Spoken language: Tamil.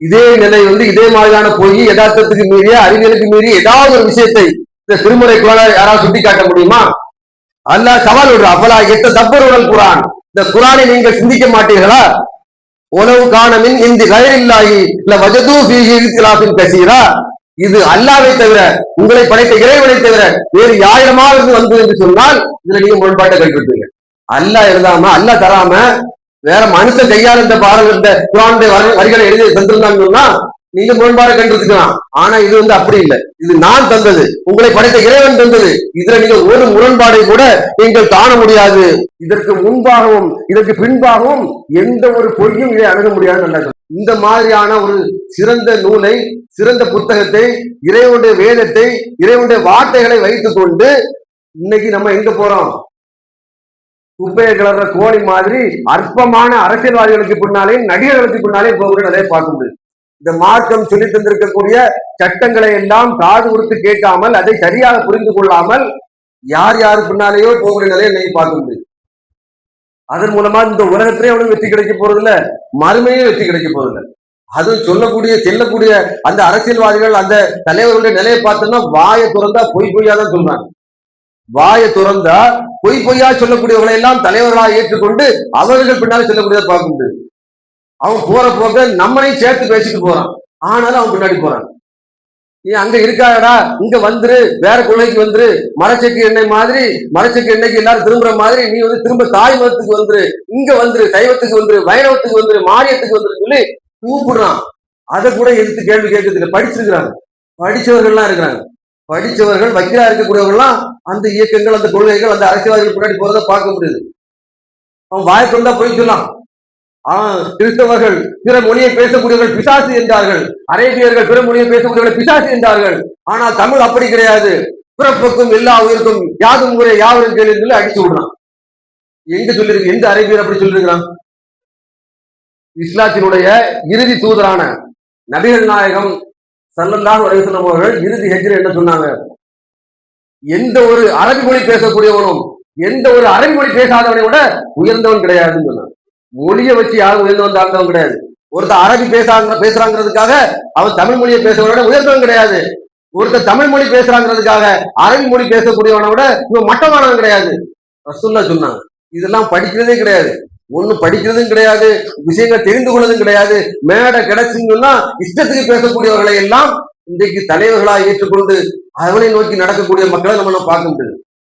இதே நிலை வந்து இதே மாதிரியான போய் யதார்த்தத்துக்கு மீறிய அறிவியலுக்கு மீறிய ஏதாவது ஒரு விஷயத்தை இந்த திருமுறைக்குள்ள யாராவது சுட்டி காட்ட முடியுமா? அல்லாஹ் சவால் விடுறா. அப்பலா எத்த தப்பருடன் குரான். இந்த குரானை நீங்கள் சிந்திக்க மாட்டீர்களா? உணவு காணமின் இந்த கயரில்லாகி இல்ல வஜதூ ஃபீஹி கசீரா. இது அல்லாவை தவிர உங்களை படைத்த இறைவனை தவிர வேறு யாயிரமாவது வந்து என்று சொன்னால் இதுல நீங்க முரண்பாட்டை கண்டுபிடிப்பீங்க அல்லாஹ் எழுதாம அல்லாஹ் தராம வேற மனுஷன் கையால் இந்த பாடல் இந்த குரானுடைய வரி- வரிகளை எழுதி தந்திருந்தாங்கன்னா நீங்க முரண்பாடை கண்டிருக்கலாம் ஆனா இது வந்து அப்படி இல்லை. இது நான் தந்தது உங்களை படைத்த இறைவன் தந்தது. இதுல நீங்க ஒரு முரண்பாடை கூட நீங்கள் காண முடியாது. இதற்கு முன்பாகவும் இதற்கு பின்பாகவும் எந்த ஒரு பொய்யும் இதை அணுக முடியாது நல்லா இந்த மாதிரியான ஒரு சிறந்த நூலை சிறந்த புத்தகத்தை இறைவனுடைய வேதத்தை இறைவனுடைய வார்த்தைகளை வைத்துக் கொண்டு இன்னைக்கு நம்ம எங்க போறோம்? குப்பையை கிளற கோழி மாதிரி அற்பமான அரசியல்வாதிகளுக்கு பின்னாலே நடிகர்களுக்கு பின்னாலே போகிறதை பார்க்க முடியும் இந்த மார்க்கம் சொல்லி தந்திருக்கக்கூடிய சட்டங்களை எல்லாம் காது கொடுத்து கேட்காமல் அதை சரியாக புரிந்து கொள்ளாமல் யார் யார் பின்னாலேயோ போகிற நிலையை இன்னைக்கு பார்க்க முடியும் அதன் மூலமா இந்த உலகத்திலே அவனுக்கு வெற்றி கிடைக்க போறதில்ல மறுமையும் வெற்றி கிடைக்க போறதில்ல. அதுவும் சொல்லக்கூடிய செல்லக்கூடிய அந்த அரசியல்வாதிகள் அந்த தலைவர்களுடைய நிலையை பார்த்தோம்னா வாயை திறந்தா பொய் பொய்யா தான் சொல்றாங்க. வாயை துறந்தா பொய் பொய்யா சொல்லக்கூடியவர்களை எல்லாம் தலைவர்களாக ஏற்றுக்கொண்டு அவர்கள் பின்னாலே சொல்லக்கூடியதை பார்க்குண்டு அவன் போற போக நம்மளையும் சேர்த்து பேசிட்டு போறான். ஆனாலும் அவன் பின்னாடி போறான். நீ அங்க இருக்காடா இங்க வந்துரு வேற கொள்கைக்கு வந்துரு மரச்செக்கு எண்ணெய் மாதிரி மரச்செக்கு எண்ணெய்க்கு எல்லாரும் திரும்புற மாதிரி நீ வந்து திரும்ப தாய் மதத்துக்கு வந்துரு இங்க வந்துரு சைவத்துக்கு வந்துரு வைணவத்துக்கு வந்துரு மாரியத்துக்கு வந்துரு சொல்லி கூப்பிடுறான். அதை கூட எதிர்த்து கேள்வி கேட்கறதுக்கு படிச்சிருக்கிறாங்க. படிச்சவர்கள்லாம் இருக்கிறாங்க. படித்தவர்கள் வக்கீலா இருக்கக்கூடியவர்கள்லாம் அந்த இயக்கங்கள் அந்த கொள்கைகள் அந்த அரசியல்வாதிகள் பின்னாடி போறதை பார்க்க முடியுது. அவன் வாய் தொண்டா போய் சொல்லலாம் ஆஹ் கிறிஸ்தவர்கள் பிற மொழியை பேசக்கூடியவர்கள் பிசாசு என்றார்கள். அரேபியர்கள் பிற மொழியை பேசக்கூடியவர்கள் பிசாசு என்றார்கள். ஆனால் தமிழ் அப்படி கிடையாது. பிறப்புக்கும் எல்லா உயிருக்கும் யாதும் முறை யாவரும் கேள்வி சொல்லி அடிச்சு விடுறான். எங்க சொல்லிருக்கு எந்த அரேபியர் அப்படி சொல்லிருக்கிறான்? இஸ்லாத்தினுடைய இறுதி தூதரான நபிகள் நாயகம் சல்லல்லாஹு அலைஹி அவர்கள் இறுதி ஹெஜ்ர் என்ன சொன்னாங்க? எந்த ஒரு அரபி மொழி பேசக்கூடியவனும் எந்த ஒரு அரபி மொழி பேசாதவனை விட உயர்ந்தவன் கிடையாதுன்னு சொன்னான் மொழியை வச்சு யாரும் உயர்ந்தவன் தாழ்ந்தவன் கிடையாது. ஒருத்தர் அரபி பேசாங்க பேசுறாங்கிறதுக்காக அவன் தமிழ் மொழியை பேசுறவனை விட உயர்ந்தவன் கிடையாது. ஒருத்தர் தமிழ் மொழி பேசுறாங்கிறதுக்காக அரபி மொழி பேசக்கூடியவனை விட இவன் மட்டமானவன் கிடையாது. ரசுல்லா சொன்னாங்க. இதெல்லாம் படிக்கிறதே கிடையாது. ஒண்ணு படிக்கிறதும் கிடையாது விஷயங்கள் தெரிந்து கொள்வதும் கிடையாது. மேடை கிடைச்சுன்னு இஷ்டத்துக்கு பேசக்கூடியவர்களை எல்லாம் இன்றைக்கு தலைவர்களாக ஏற்றுக்கொண்டு அவனை நோக்கி நடக்கக்கூடிய மக்களை நம்ம பார்க்க முடியுது.